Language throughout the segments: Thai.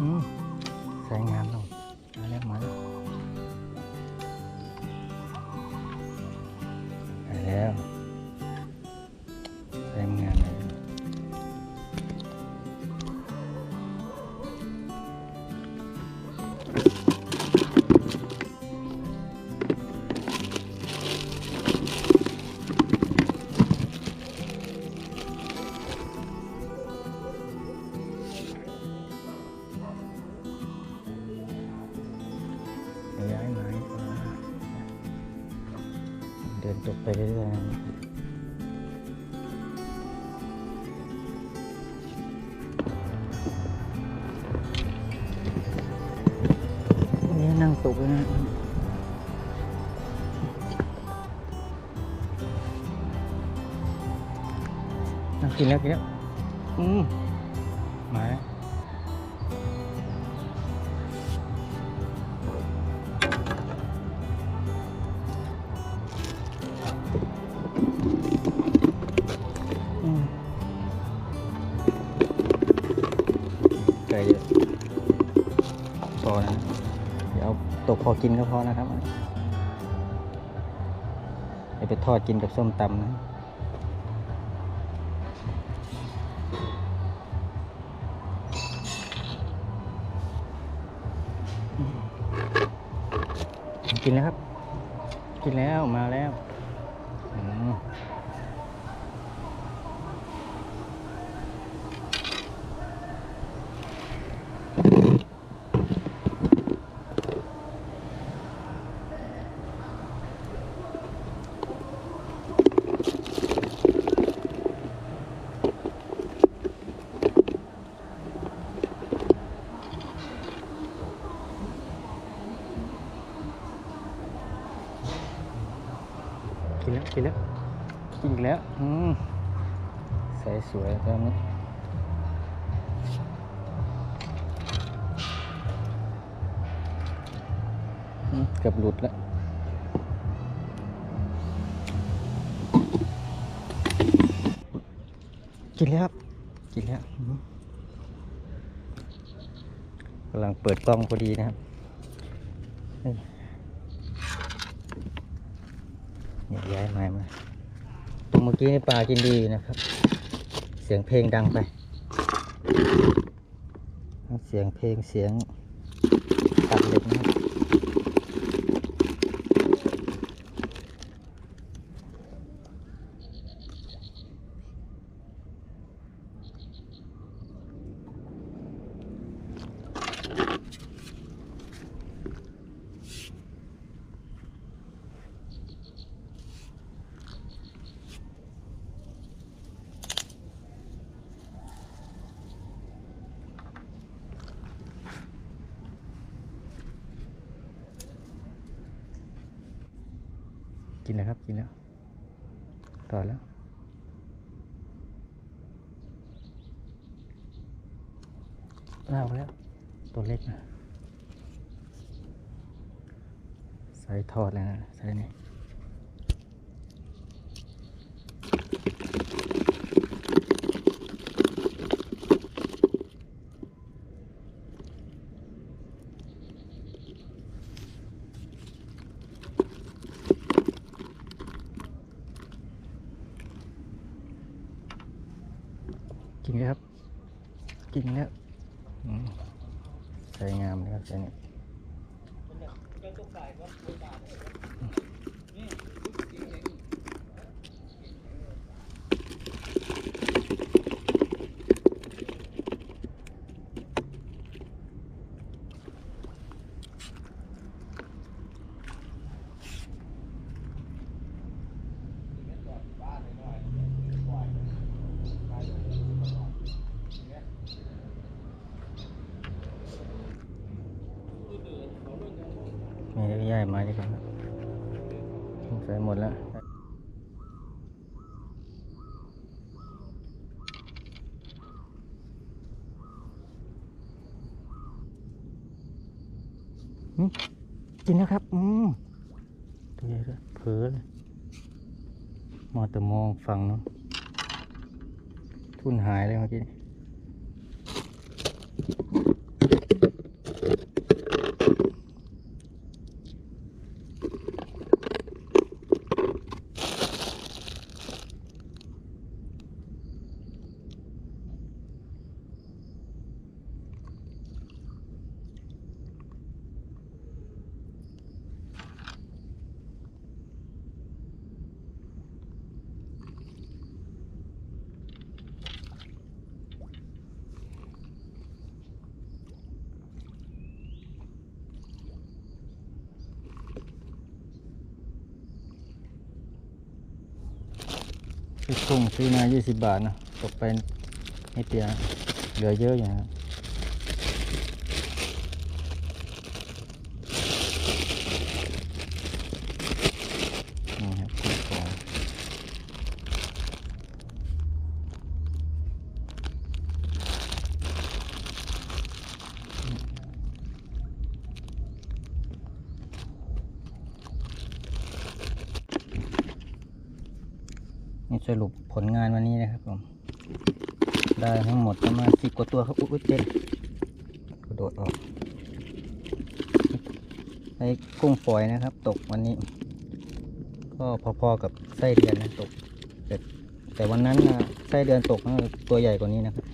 อืมใส่ ดินตกไปเรื่อยๆนี่นั่งตกเลยนะนั่งกินแล้วกินแล้วอืมมาแไก่เยอะพอนะเดี๋ยวเอาตกพอกินก็พอนะครับเอาไปทอดกินกับส้มตำนะกินแล้วครับ กินแล้วมาแล้วอืม กินแล้วกินแล้วกินอีกแล้วอืมใส่สวยตอนนี้เกือบหลุดแล้วกินแล้วครับกินแล้วกำลังเปิดกล้องพอดีนะครับเฮ้ย เนี่ยย้ายไม้มาตรงเมื่อกี้นี่ปลากินดีนะครับ เสียงเพลงดังไป เสียงเพลงเสียงตัดเหล็กนะครับ กินแล้วครับ กินแล้วต่อแล้วเล่าแล้ว ตัวเล็กนะ ใส่ทอดเลยนะ ใส่นี่กินแล้วครับ กินแล้วอืมใส่งามเลยครับใส่นี่ มีเล็กใหญ่มาดีกว่าครับใส่หมดแล้วอืมกินแล้วครับ อืมตัวใหญ่ด้วยเผลอเลยมอแต่มองฝั่งนู้นทุนหายเลยเมื่อกี้ กุ้งซื้อมายี่สิบบาทนะตกไปนิดเดียเหลือเยอะอยู่นะครับนี่ครับกุ้งฝอย นี่สรุปผลงานวันนี้นะครับผมได้ทั้งหมดประมาณสิบกว่าตัวครับอุ๊ยเจ็ดกระโดดออกไอ้กุ้งฝอยนะครับ ตกวันนี้ ก็พอๆกับไส้เดือนนะตกแต่แต่วันนั้นนะไส้เดือนตกตัวใหญ่กว่านี้นะครับ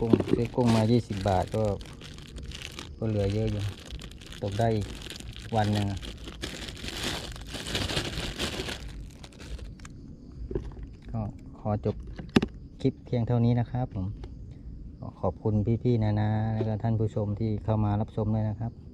กุ้งซื้อกุ้งมา 20 บาทก็ ก็เหลือเยอะอยู่ ตกได้อีกวันหนึ่ง อะก็ขอจบคลิปเพียงเท่านี้นะครับผมขอบคุณพี่ๆนานาและก็ท่านผู้ชมที่เข้ามารับชมด้วยนะครับ